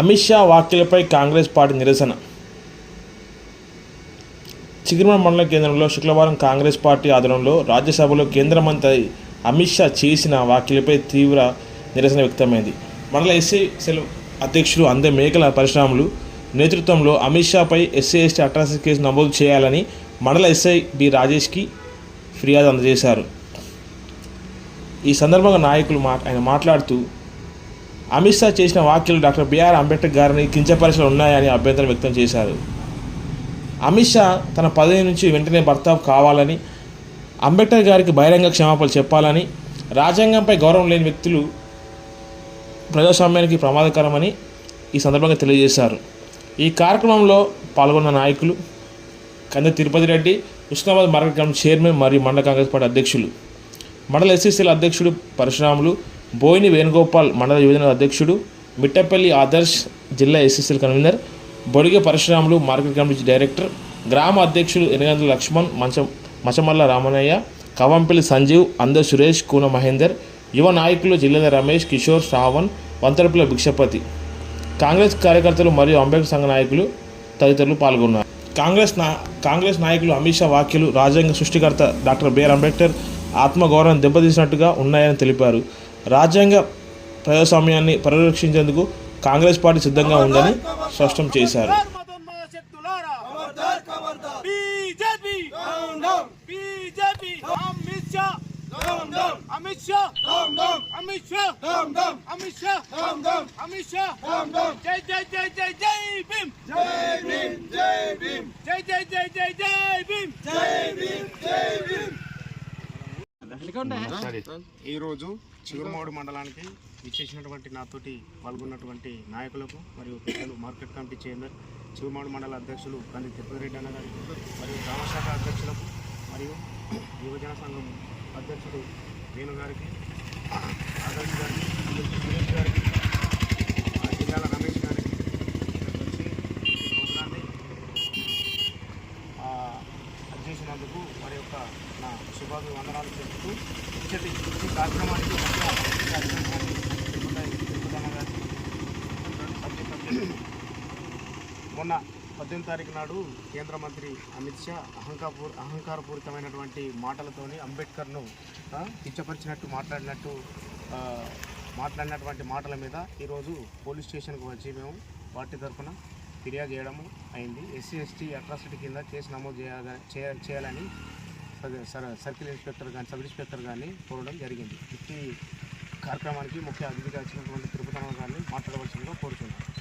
అమిత్ షా వ్యాఖ్యలపై కాంగ్రెస్ పార్టీ నిరసన. చిగిరిమల మండల కేంద్రంలో శుక్రవారం కాంగ్రెస్ పార్టీ ఆధ్వర్యంలో రాజ్యసభలో కేంద్ర మంత్రి అమిత్ షా చేసిన వ్యాఖ్యలపై తీవ్ర నిరసన వ్యక్తమైంది. మండల ఎస్సీ సెల్ అధ్యక్షులు అందే మేకల పరిశ్రమలు నేతృత్వంలో అమిత్ షాపై ఎస్సీ ఎస్టీ అట్రాసిటీ కేసు నమోదు చేయాలని మండల ఎస్ఐ బి రాజేష్కి ఫిర్యాదు అందజేశారు. ఈ సందర్భంగా నాయకులు మా ఆయన మాట్లాడుతూ అమిత్ షా చేసిన వ్యాఖ్యలు డాక్టర్ బిఆర్ అంబేద్కర్ గారిని కించపరిచలు ఉన్నాయని అభ్యంతరం వ్యక్తం చేశారు. అమిత్ షా తన పదవి నుంచి వెంటనే భర్త కావాలని అంబేద్కర్ గారికి బహిరంగ క్షమాపణలు చెప్పాలని రాజ్యాంగంపై గౌరవం లేని వ్యక్తులు ప్రజాస్వామ్యానికి ప్రమాదకరమని ఈ సందర్భంగా తెలియజేశారు. ఈ కార్యక్రమంలో పాల్గొన్న నాయకులు Kanda Tirupati Reddy Husnabad market committee chairman మరియు మండల కాంగ్రెస్ పార్టీ అధ్యక్షులు మండల ఎస్సీసీల అధ్యక్షుడు పరశురాములు బోయిని వేణుగోపాల్ మండల యువజన అధ్యక్షుడు మిట్టపల్లి ఆదర్శ్ జిల్లా SSL convener Bodige Parasuramulu market committee director గ్రామ అధ్యక్షులు ఎనగందుల లక్ష్మణ్ మంచం మచమల్ల రామనయ్య కవంపల్లి సంజీవ్ అంద సురేష్ కూన మహేందర్ యువ నాయకులు జిల్లాల రమేష్ కిషోర్ శ్రావణ్ వంతరపుల భిక్షపతి. కాంగ్రెస్ కార్యకర్తలు మరియు అంబేద్కర్ సంఘ నాయకులు తదితరులు పాల్గొన్నారు. కాంగ్రెస్ నా కాంగ్రెస్ నాయకులు అమిత్ షా వ్యాఖ్యలు రాజ్యాంగ సృష్టికర్త డాక్టర్ బిఆర్ అంబేద్కర్ ఆత్మగౌరవం దెబ్బతీసినట్టుగా ఉన్నాయని తెలిపారు. రాజ్యాంగ ప్రజాస్వామ్యాన్ని పరిరక్షించేందుకు కాంగ్రెస్ పార్టీ సిద్ధంగా ఉందని స్పష్టం చేశారు. మతోన్మాద శక్తులారా బీజేపీ! బీజేపీ! అమిత్ షా! అమిత్ షా! అమిత్ షా! అమిత్ షా! అమిత్ షా! జై జై జై జై జై భీమ్! జై జై జై జై జై భీమ్! ఈరోజు చిగురుమౌడి మండలానికి ఇచ్చేసినటువంటి నాతోటి పాల్గొన్నటువంటి నాయకులకు మరియు పెద్దలు మార్కెట్ కమిటీ చైర్మన్ చిగురుమౌడి మండల అధ్యక్షులు కంది తిరుపతిరెడ్డి అన్న గారికి మరియు గ్రామశాఖ అధ్యక్షులకు మరియు యువజన సంఘం అధ్యక్షుడు వేణు గారికి ఆదర్శ్ గారికి సురేష్ గారికి ఆ జిల్లాల రమేష్ గారికి ఇక్కడికి వచ్చి ఈ ప్రోగ్రాన్ని ఆ, అది వారి యొక్క నా శుభాభి వందనాలు చెప్తూ ఇచ్చటి ఈ కార్యక్రమానికి మొన్న పద్దెనిమిది తారీఖు నాడు కేంద్ర మంత్రి అమిత్ షా అహంకాపూర్ అహంకారపూరితమైనటువంటి మాటలతోని అంబేద్కర్ను కించపరిచినట్టు మాట్లాడినట్టు మాట్లాడినటువంటి మాటల మీద ఈరోజు పోలీస్ స్టేషన్కు వచ్చి మేము పార్టీ తరఫున ఫిర్యాదు చేయడము అయింది. ఎస్సీ ఎస్టీ అట్రాసిటీ కింద కేసు నమోదు చేయాల చేయ- చేయాలని సర్కిల్ ఇన్స్పెక్టర్ కానీ సబ్ ఇన్స్పెక్టర్ కానీ కోరడం జరిగింది. ఈ కార్యక్రమానికి ముఖ్య అతిథిగా వచ్చినటువంటి తిరుపతి గారిని మాట్లాడవలసిందిగా కోరుతున్నాను